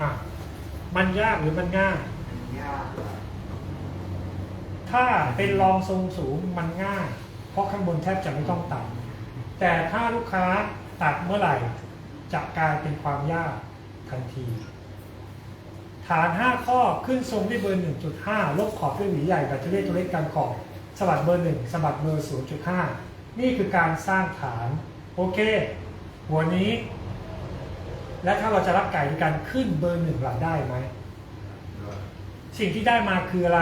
อะมันยากหรือมันง่าย ยากกว่าถ้าเป็นรองทรงสูงมันง่าย เพราะข้างบนแทบจะไม่ต้องตัด แต่ถ้าลูกค้าตัดเมื่อไหร่จะกลายเป็นความยากทันที ฐาน 5 ข้อขึ้นทรงด้วยเบอร์ 1.5 ลบขอบด้วยหวีใหญ่แบตเตอรี่ตัวเล็กกันขอบสวัสดเบอร์ 1สวัสดเบอร์ 0.5 นี่คือการสร้างฐาน โอเค หัวนี้ และถ้าเราจะรับไก่ด้วยกันขึ้นเบอร์หนึ่งหลักได้ไหม สิ่งที่ได้มาคืออะไร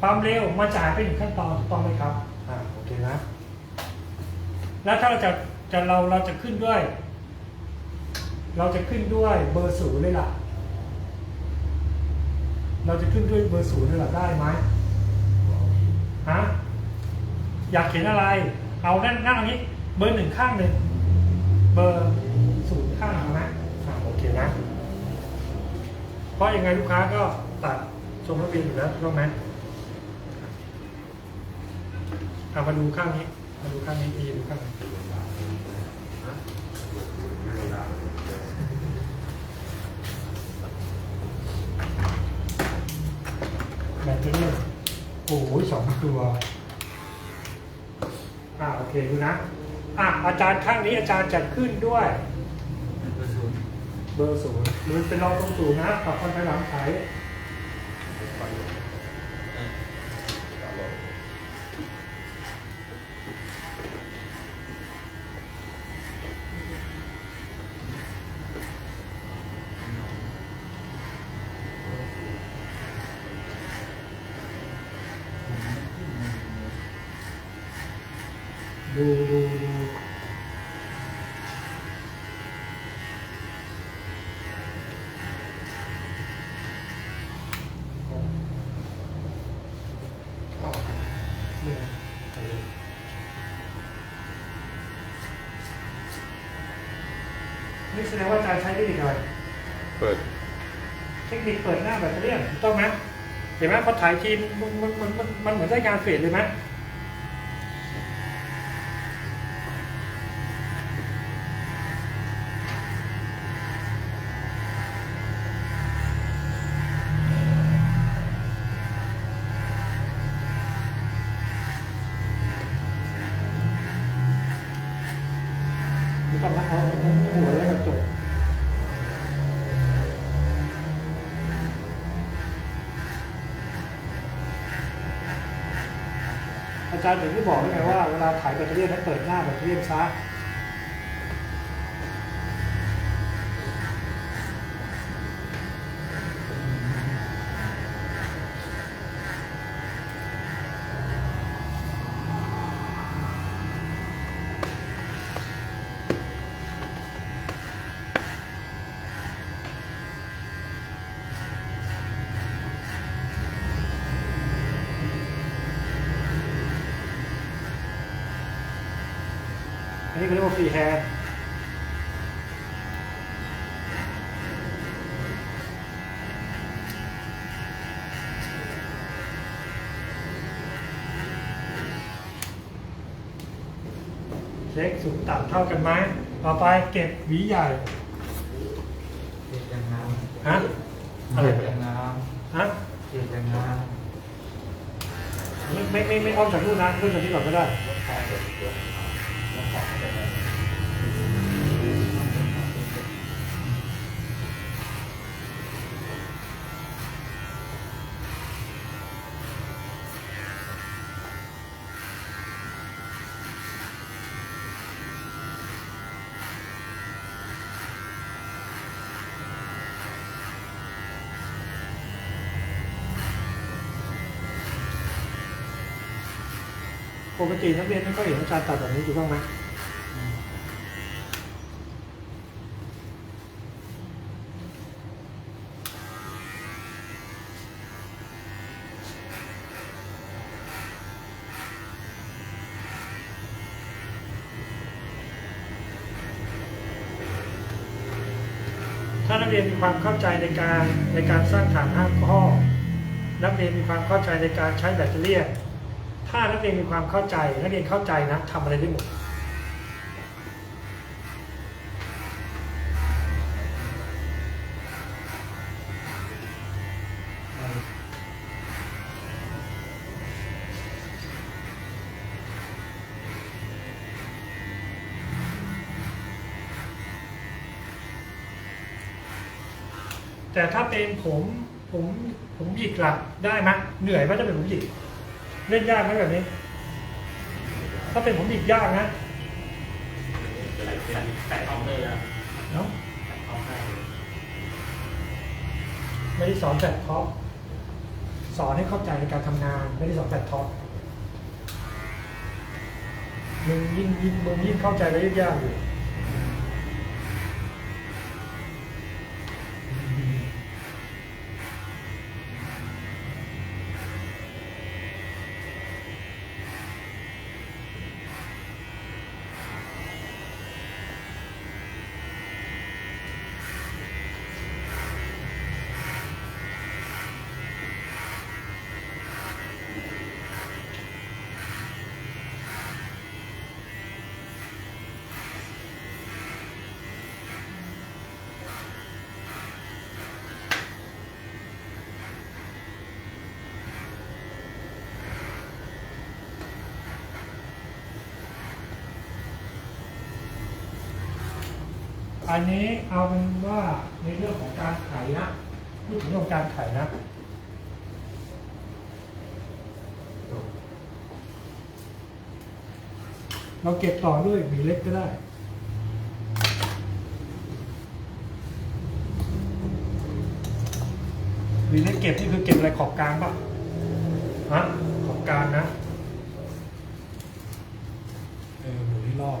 ความเร็วมาจ่ายไปหนึ่งขั้นตอนถูกต้องไหมครับ อ่าโอเคนะ แล้วถ้าเราจะจะเราเราจะขึ้นด้วย เราจะขึ้นด้วยเบอร์ศูนย์เลยล่ะ เราจะขึ้นด้วยเบอร์ศูนย์เลยล่ะได้ไหมฮะอยากเขียนอะไร เอานั่นนั่งเอางี้ เบอร์หนึ่งข้างหนึ่งเบอร์ ศูนย์ข้างนะอ่าโอเคนะ เพราะยังไงลูกค้าก็ตัดทรงระเบียนอยู่แล้วถูกไหมเอามาดูข้างนี้ มาดูข้างนี้ดีดูข้างนี้แบตเตอรี่โอ้โหสองตัว อ่าโอเคดูนะ อะอาจารย์ข้างนี้อาจารย์จะขึ้นด้วย เบอร์ศูนย์หรือเป็นรองตรงสูงนะปรับคนไปหลังไถ แสดงว่าอาจารย์ใช้เทคนิคอะไร เปิด เทคนิคเปิดหน้าแบตเตอรี่ถูกต้องไหมเห็นไหมพอถ่ายทีมันมันมันมันมันเหมือนได้งานเฟดเลยไหม อาจารย์อย่างที่บอกไงว่าเวลาถ่ายแบตเตอรี่ให้เปิดหน้าแบตเตอรี่ซะ นนี้เขาเรียกว่าฟรีแฮนด์เช็คสูงต่ำเท่ากันไหมต่อไปเก็บหวีใหญ่เก็บยังน้ฮะำอะไรเก็บยังน้ฮะำเก็บยังน้ไม่ไม่ไม่ไม่ต้องจากรูปนะรูปจากที่ก่อนก็ได้ ปกตินักเรียนไม่ค่อยเห็นอาจารย์ตัดแบบนี้ถูกต้องไหม ถ้านักเรียนมีความเข้าใจในการในการสร้างฐานห้าข้อ นักเรียนมีความเข้าใจในการใช้แบตเตอรี่ถ้านักเรียนมีความเข้าใจ นักเรียนเข้าใจนะทำอะไรได้หมด แต่ถ้าเป็นผมผมผมหยิกหลักได้ไหมเหนื่อยไหมถ้าเป็นผมหยิกเล่นยากไหมแบบนี้ ถ้าเป็นผมหยิกยากนะใส่ท้องเลยนะเนาะไม่ได้สอนแบบท็อปสอนให้เข้าใจในการทำงาน ไม่ได้สอนแบบท็อปมึงยิ่งยิ่งมึงยิ่งเข้าใจแล้วยิ่งยากอยู่ อันนี้เอาเป็นว่าในเรื่องของการไขนะพูดถึงเรื่องของการไขนะเราเก็บต่อด้วยหวีเล็กก็ได้หวีเล็กเก็บนี่คือเก็บอะไรขอบกลางปะฮะขอบกลางนะ เออหมุนให้รอบ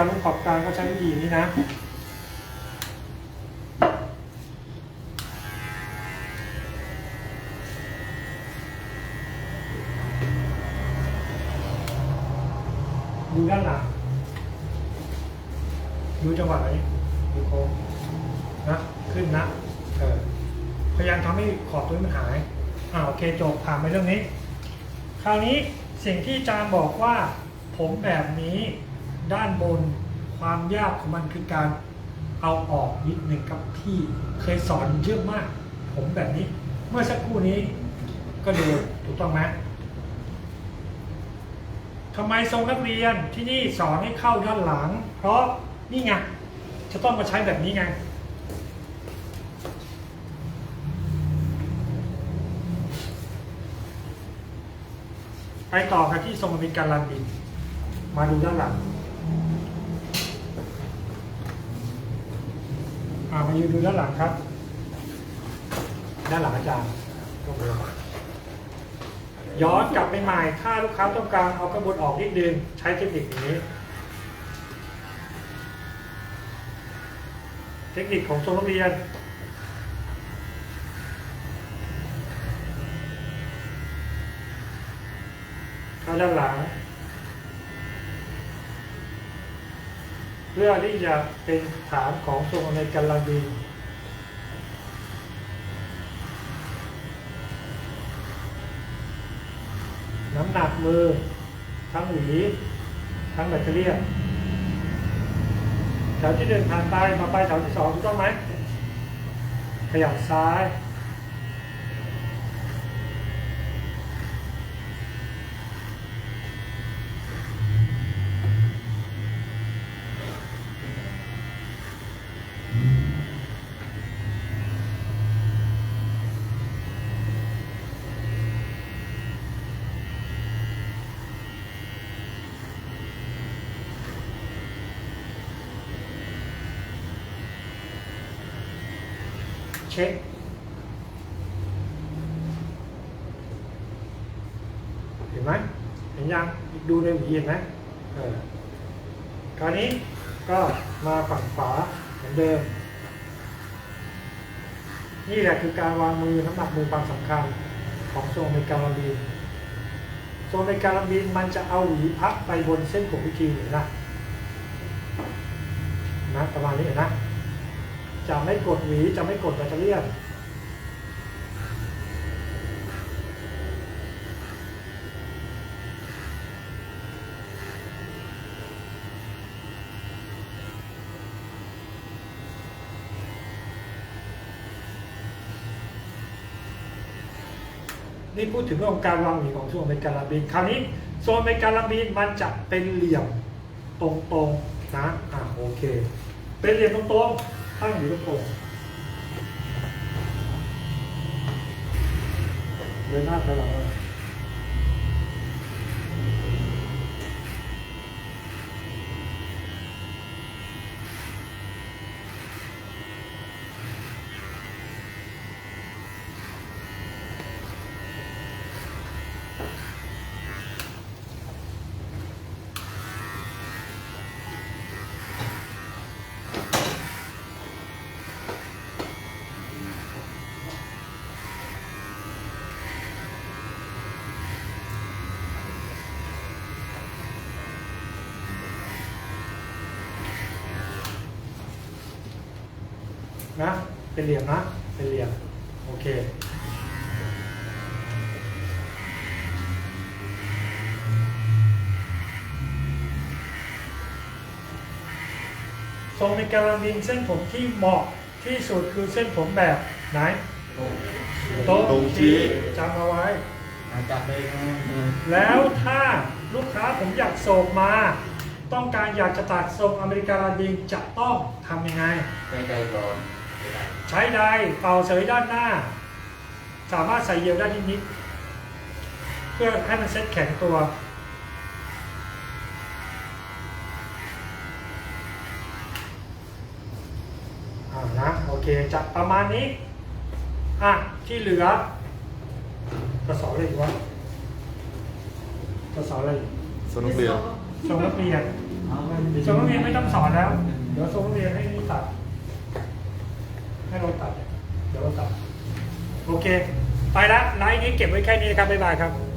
การลดขอบกลางก็ใช้วิธีนี้นะดูด้านหลังดูจังหวะไหนดูโค้งนะขึ้นนะเออพยายามทำให้ขอบตัวนี้มันหายอ่าโอเคจบผ่านไปเรื่องนี้ คราวนี้สิ่งที่อาจารย์บอกว่าผมแบบนี้ ด้านบนความยากของมันคือการเอาออกนิดหนึ่งครับที่เคยสอนเยอะมาก ผมแบบนี้ เมื่อสักครู่นี้ก็ดูถูกต้องไหมทำไมทรงนักเรียนที่นี่สอนให้เข้าด้านหลัง เพราะนี่ไงจะต้องมาใช้แบบนี้ไงไปต่อกันที่ทรงอเมริกันลันบิน มาดูด้านหลัง อามายืนดูด้านหลังครับ ด้านหลังอาจารย์ย้อนกลับไปใหม่ถ้าลูกค้าต้องการเอากระบวนออกนิดนึงใช้เทคนิคนี้ เทคนิคของทรงนักเรียนเข้าด้านหลัง เพื่อที่จะเป็นฐานของทรงอเมริกันลังบินน้ำหนักมือ ทั้งหวี ทั้งแบตเตอรี่แถวที่หนึ่งผ่านไปมาไปแถวที่สองถูกต้องไหมขยับซ้าย เช็ค เห็นไหมเห็นยังดูในหวีเห็นไหมเออคราวนี้ก็มาฝั่งขวาเหมือนเดิม นี่แหละคือการวางมือน้ำหนักมือความสำคัญของโซเมกาลาบีนโซเมกาลาบีนมันจะเอาหวีพับไปบนเส้นผมวิธีเห็นนะนะประมาณนี้เห็นนะ จะไม่กดหวี จะไม่กดแบตเตอรี่นนี่พูดถึงเรื่องของการวางหวีของโซนเมกาลาบีนคราวนี้โซนเมกาลาบีนมันจะเป็นเหลี่ยมตรงๆนะ อ่าโอเค เป็นเหลี่ยมตรงๆ ตั้งอยู่ตรงเดินหน้าไปหลังเนะ เป็นเหลี่ยมนะ เป็นเหลี่ยม โอเค ทรงในการบินเส้นผมที่เหมาะที่สุดคือเส้นผมแบบไหนตรงชี้จำเอาไว้ จับเลยนะแล้วถ้าลูกค้าผมอยากโศกมา ต้องการอยากจะตัดทรงอเมริกาลาดินจะต้องทำยังไงใจใจก่อน ใช้ไดร์เป่าเสยด้านหน้า สามารถใส่เยียวได้นิดๆเพื่อให้มันเซ็ตแข็งตัวอ่านะโอเคจะประมาณนี้ อะ ที่เหลือจะสอนอะไรอีกวะจะสอนอะไรอีกสนุกเรียนทรงนักเรียนเอามันทรงนักเรียนไม่ต้องสอนแล้ว เดี๋ยวทรงนักเรียนให้นี่ตัดให้เราตัด เดี๋ยวเราตัดโอเค ไปละไลน์นี้เก็บไว้แค่นี้นะครับ บ๊ายบายครับ